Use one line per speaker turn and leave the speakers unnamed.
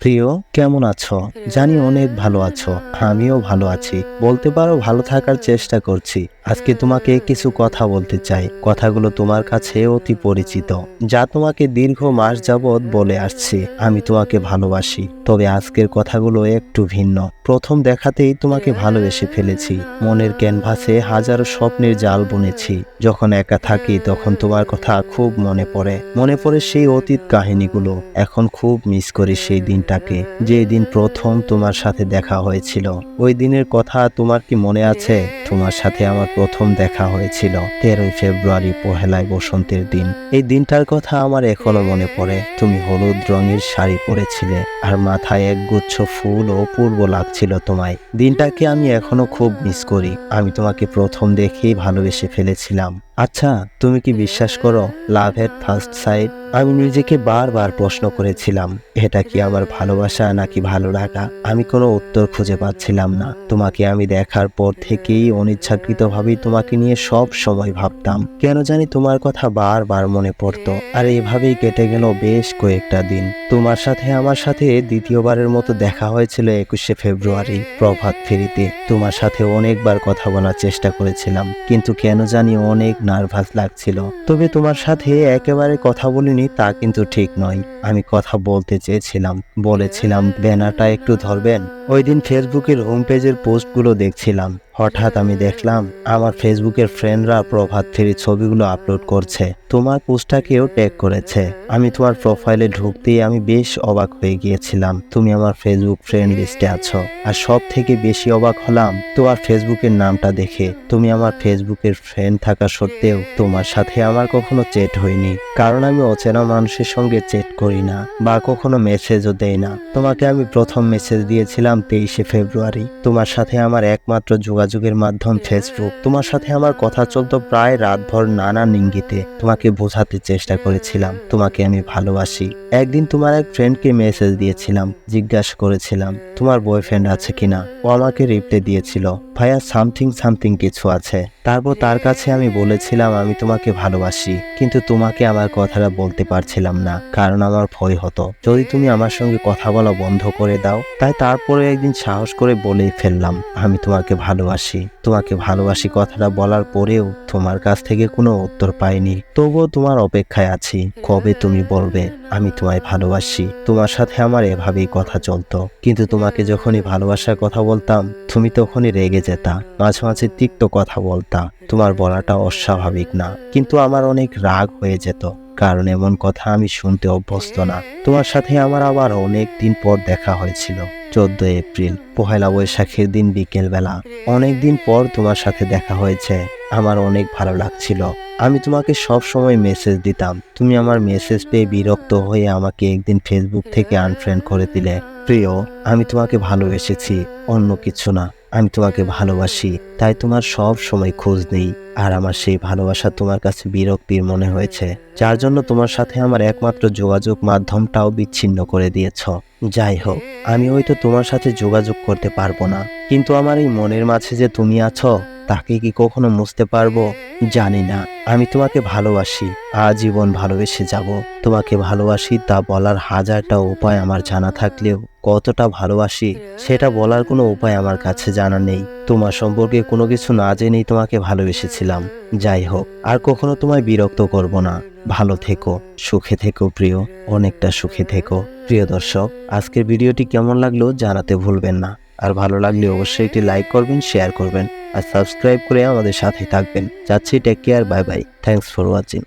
প্রিয়, কেমন আছো? জানি অনেক ভালো আছো। আমিও ভালো আছি। বলতে পারো ভালো থাকার চেষ্টা করছি। আজকে তোমাকে কিছু কথা বলতে চাই। কথাগুলো তোমার কাছে অতি পরিচিত, যা তোমাকে দীর্ঘ মাস যাবৎ বলে আসছি। আমি তোমাকে ভালোবাসি, তবে আজকের কথাগুলো একটু ভিন্ন। প্রথম দেখাতেই তোমাকে ভালোবেসে ফেলেছি। মনের ক্যানভাসে হাজারো স্বপ্নের জাল বুনেছি। যখন একা থাকি, তখন তোমার কথা খুব মনে পড়ে। মনে পড়ে সেই অতীত কাহিনীগুলো। এখন খুব মিস করি সেই দিনটাকে, যে দিন প্রথম তোমার সাথে দেখা হয়েছিল। ওই দিনের কথা তোমার কি মনে আছে? তোমার সাথে আমার প্রথম দেখা হয়েছিল তেরোই ফেব্রুয়ারি পহেলায় বসন্তের দিন। এই দিনটার কথা আমার এখনও মনে পড়ে। তুমি হলুদ রঙের শাড়ি পরেছিলে আর মাথায় এক গুচ্ছ ফুল ও পূর্ব লাগছিল তোমায়। দিনটাকে আমি এখনও খুব মিস করি। আমি তোমাকে প্রথম দেখেই ভালোবেসে ফেলেছিলাম। আচ্ছা তুমি কি বিশ্বাস করো লাভ এট ফার্স্ট সাইড আমি নিজেকে বারবার প্রশ্ন করেছিলাম, এটা কি আমার ভালোবাসা নাকি ভালো লাগা? আমি কোনো উত্তর খুঁজে পাচ্ছিলাম না। তোমাকে আমি দেখার পর থেকেই অনিচ্ছাকৃতভাবেই তোমাকে নিয়ে সব সময় ভাবতাম। কেন জানি তোমার কথা বারবার মনে পড়তো, আর এভাবেই কেটে গেল বেশ কয়েকটা দিন। তোমার সাথে আমার সাথে দ্বিতীয়বারের মতো দেখা হয়েছিল একুশে ফেব্রুয়ারি, প্রভাত ফেরিতে। তোমার সাথে অনেকবার কথা বলার চেষ্টা করেছিলাম, কিন্তু কেন জানি অনেক নার্ভাস লাগছিল। তবে তোমার সাথে একেবারে কথা বলিনি, তা কিন্তু ঠিক নয়। আমি কথা বলতে চেয়েছিলাম, বলেছিলাম ব্যানারটা একটু ধরবেন? ওই দিন ফেসবুকের হোম পেজের পোস্টগুলো দেখছিলাম। হঠাৎ আমি দেখলাম আমার ফেসবুকের ফ্রেন্ডরা প্রভাত ফেরি ছবিগুলো আপলোড করছে। তোমার পোস্টটাকেও ট্যাগ করেছে। আমি তোমার প্রোফাইলে ঢুকতেই আমি বেশ অবাক হয়ে গিয়েছিলাম। তুমি আমার ফেসবুক ফ্রেন্ড লিস্টে আছো। আর সব থেকে বেশি অবাক হলাম তোমার ফেসবুকের নামটা দেখে। তুমি আমার ফেসবুকের ফ্রেন্ড থাকা সত্ত্বেও তোমার সাথে আমার কখনো চেট হয়নি। কারণ আমি অচেনা মানুষের সঙ্গে চেট করি না বা কখনো মেসেজও দেই না। তোমাকে আমি প্রথম মেসেজ দিয়েছিলাম তেইশে ফেব্রুয়ারি তোমার সাথে আমার একমাত্র যোগাযোগের মাধ্যম ফেসবুক তোমার সাথে আমার কথা চলত প্রায় রাতভর নানান ইঙ্গিতে তোমাকে বোঝাতে চেষ্টা করেছিলাম। তোমাকে আমি ভালোবাসি। একদিন তোমার এক ফ্রেন্ডকে মেসেজ দিয়েছিলাম। জিজ্ঞাসা করেছিলাম তোমার বয়ফ্রেন্ড আছে কিনা? ও আমাকে রিপ্লাই দিয়েছিল ভাইয়া সামথিং সামথিং কিছু আছে। তারপর তার কাছে আমি বলেছিলাম, আমি তোমাকে ভালোবাসি, কিন্তু তোমাকে আমার কথাটা বলতে পারছিলাম না, কারণ আমার ভয় হতো। যদি তুমি আমার সঙ্গে কথা বলা বন্ধ করে দাও, তাই তারপরে একদিন সাহস করে বলেই ফেললাম, আমি তোমাকে ভালোবাসি। তোমাকে ভালোবাসি কথাটা বলার পরেও তোমার কাছ থেকে কোনো উত্তর পাইনি। তবুও তোমার অপেক্ষায় আছি। কবে তুমি বলবে, আমি তোমায় ভালোবাসি? তোমার সাথে আমার এভাবেই কথা চলতো। কিন্তু তোমাকে যখনই ভালোবাসার কথা বলতাম তুমি তখনই রেগে যেতা, মাঝে মাঝে তিক্ত কথা বলতা, তোমার বলাটা অস্বাভাবিক না। কিন্তু আমার অনেক রাগ হয়ে যেত, কারণ এমন কথা আমি শুনতে অভ্যস্ত না। তোমার সাথে আমার আবার অনেক দিন পর দেখা হয়েছিল, চোদ্দ এপ্রিল, পহেলা বৈশাখের দিন বিকেলবেলা। অনেক দিন পর তোমার সাথে দেখা হয়েছে। আমার অনেক ভালো লাগছিল। আমি তোমাকে সব সময় মেসেজ দিতাম। তুমি আমার মেসেজ পেয়ে বিরক্ত হয়ে আমাকে একদিন ফেসবুক থেকে আনফ্রেন্ড করে দিলে। প্রিয়, আমি তোমাকে ভালোবেসেছি, অন্য কিছু না। আমি তোমাকে ভালোবাসি, তাই তোমার সব সময় খোঁজ নেই। আর আমার সেই ভালোবাসা তোমার কাছে বিরক্তির মনে হয়েছে, যার জন্য তোমার সাথে আমার একমাত্র যোগাযোগ মাধ্যমটাও বিচ্ছিন্ন করে দিয়েছ। যাই হোক, আমি হয়তো তোমার সাথে যোগাযোগ করতে পারব না। কিন্তু আমার এই মনের মাঝে যে তুমি আছো তাকে কি কখনো মুছতে পারব? জানি না। আমি তোমাকে ভালোবাসি। আজীবন ভালোবেসে যাব। তোমাকে ভালোবাসি তা বলার হাজারটা উপায় আমার জানা থাকলেও কতটা ভালোবাসি সেটা বলার কোনো উপায় আমার কাছে জানা নেই। তোমার সম্পর্কে কোনো কিছু না জেনেই তোমাকে ভালোবেসেছিলাম। যাই হোক, আর কখনো তোমায় বিরক্ত করব না। ভালো থেকো, সুখে থেকো প্রিয়, অনেকটা সুখে থেকো। প্রিয় দর্শক, আজকের ভিডিওটি কেমন লাগল জানাতে ভুলবেন না। আর ভালো লাগলে অবশ্যই একটি লাইক করবেন শেয়ার করবেন আর সাবস্ক্রাইব করে আমাদের সাথে থাকবেন। যাচ্ছি take care bye bye thanks for watching